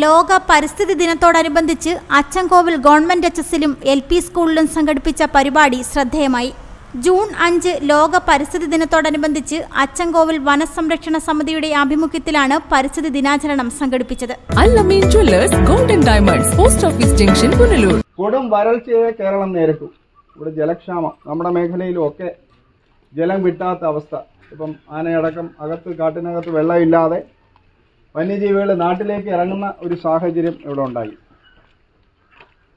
ലോക പരിസ്ഥിതി ദിനത്തോടനുബന്ധിച്ച് അച്ചൻകോവിൽ ഗവൺമെന്റ് എച്ച് എസിലും എൽ പി സ്കൂളിലും സംഘടിപ്പിച്ച പരിപാടി ശ്രദ്ധേയമായി. ജൂൺ അഞ്ച് ലോക പരിസ്ഥിതി ദിനത്തോടനുബന്ധിച്ച് അച്ചൻകോവിൽ വനസംരക്ഷണ സമിതിയുടെ ആഭിമുഖ്യത്തിലാണ് പരിസ്ഥിതി ദിനാചരണം സംഘടിപ്പിച്ചത്. Golden diamonds post office junction Punalur. കൊടും വരൾച്ചയെ കേരളം നേരിട്ടു. ഇവിടെ ജലക്ഷാമം നമ്മുടെ മേഖലയിലും ഒക്കെ ജലം കിട്ടാത്ത അവസ്ഥ. ഇപ്പം ആനയടക്കം അകത്ത് കാട്ടിനകത്ത് വെള്ളമില്ലാതെ വന്യജീവികൾ നാട്ടിലേക്ക് ഇറങ്ങുന്ന ഒരു സാഹചര്യം ഇവിടെ ഉണ്ടായി.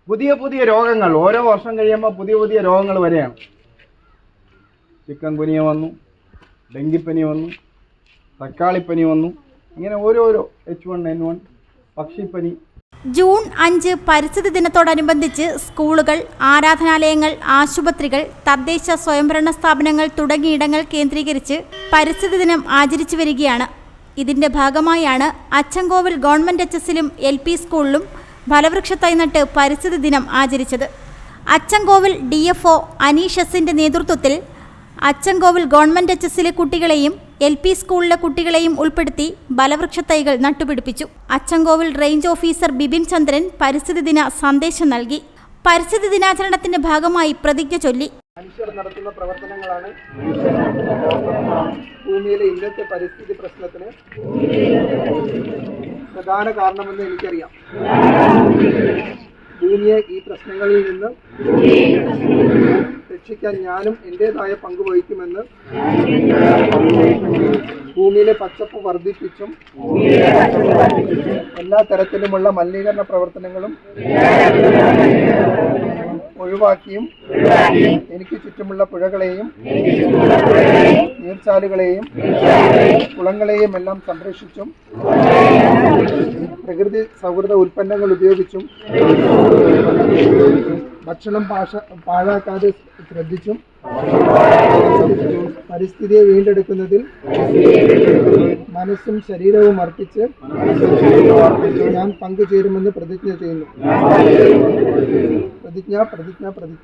പുതിയ പുതിയ രോഗങ്ങൾ ഓരോ വർഷം കഴിയുമ്പോൾ പുതിയ പുതിയ രോഗങ്ങൾ വരെയാണ്. ചിക്കൻ കുനിയ വന്നു ഡെങ്കിപ്പനി വന്നു തക്കാളിപ്പനി വന്നു ഇങ്ങനെ ഓരോരോ എച്ച് വൺ എൻ വൺ പക്ഷിപ്പനി. ജൂൺ അഞ്ച് പരിസ്ഥിതി ദിനത്തോടനുബന്ധിച്ച് സ്കൂളുകൾ ആരാധനാലയങ്ങൾ ആശുപത്രികൾ തദ്ദേശ സ്വയംഭരണ സ്ഥാപനങ്ങൾ തുടങ്ങിയിടങ്ങൾ കേന്ദ്രീകരിച്ച് പരിസ്ഥിതി ദിനം ആചരിച്ചു വരികയാണ് ഇതിന്റെ ഭാഗമായാണ് അച്ചൻകോവിൽ ഗവൺമെന്റ് എച്ച് എസിലും എൽ പി സ്കൂളിലും ഫലവൃക്ഷത്തൈ നട്ട് പരിസ്ഥിതി ദിനം ആചരിച്ചത്. അച്ചൻകോവിൽ ഡി എഫ് ഒ അനീഷസിന്റെ നേതൃത്വത്തിൽ അച്ചൻകോവിൽ ഗവൺമെന്റ് എച്ച് എസിലെ കുട്ടികളെയും എൽ പി സ്കൂളിലെ കുട്ടികളെയും ഉൾപ്പെടുത്തി ബലവൃക്ഷത്തൈകൾ നട്ടുപിടിപ്പിച്ചു. അച്ചൻകോവിൽ റേഞ്ച് ഓഫീസർ ബിപിൻ ചന്ദ്രൻ പരിസ്ഥിതി ദിന സന്ദേശം നൽകി. പരിസ്ഥിതി ദിനാചരണത്തിന്റെ ഭാഗമായി പ്രതിജ്ഞ ചൊല്ലി. മനുഷ്യർ നടത്തുന്ന പ്രവർത്തനങ്ങളാണ് ഭൂമിയിലെ ഇന്നത്തെ പരിസ്ഥിതി പ്രശ്നത്തിന് പ്രധാന കാരണമെന്ന് എനിക്കറിയാം. ഭൂമിയെ ഈ പ്രശ്നങ്ങളിൽ നിന്ന് രക്ഷിക്കാൻ ഞാനും എന്റെതായ പങ്ക് വഹിക്കുമെന്ന് ഭൂമിയിലെ പച്ചപ്പ് വർദ്ധിപ്പിച്ചും എല്ലാ തരത്തിലുമുള്ള മലിനീകരണ പ്രവർത്തനങ്ങളും ഒഴിവാക്കിയും എനിക്ക് ചുറ്റുമുള്ള പുഴകളെയും നീർച്ചാലുകളെയും കുളങ്ങളെയും എല്ലാം സംരക്ഷിച്ചും പ്രകൃതി സൗഹൃദ ഉൽപ്പന്നങ്ങൾ ഉപയോഗിച്ചും ഭക്ഷണം പാഷ പാഴാക്കാതെ ശ്രദ്ധിച്ചും പരിസ്ഥിതിയെ വീണ്ടെടുക്കുന്നതിൽ മനസ്സും ശരീരവും അർപ്പിച്ച് ഞാൻ പങ്കുചേരുമെന്ന് പ്രതിജ്ഞ ചെയ്യുന്നു. പ്രതിജ്ഞ പ്രതിജ്ഞ പ്രതിജ്ഞ.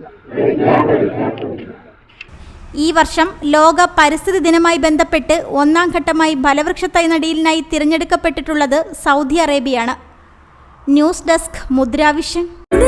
ഈ വർഷം ലോക പരിസ്ഥിതി ദിനമായി ബന്ധപ്പെട്ട് ഒന്നാം ഘട്ടമായി ഫലവൃക്ഷ തൈനടിയിലിനായി തിരഞ്ഞെടുക്കപ്പെട്ടിട്ടുള്ളത് Saudi അറേബ്യയാണ്. News desk Mudravision.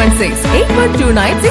one six eight one two nine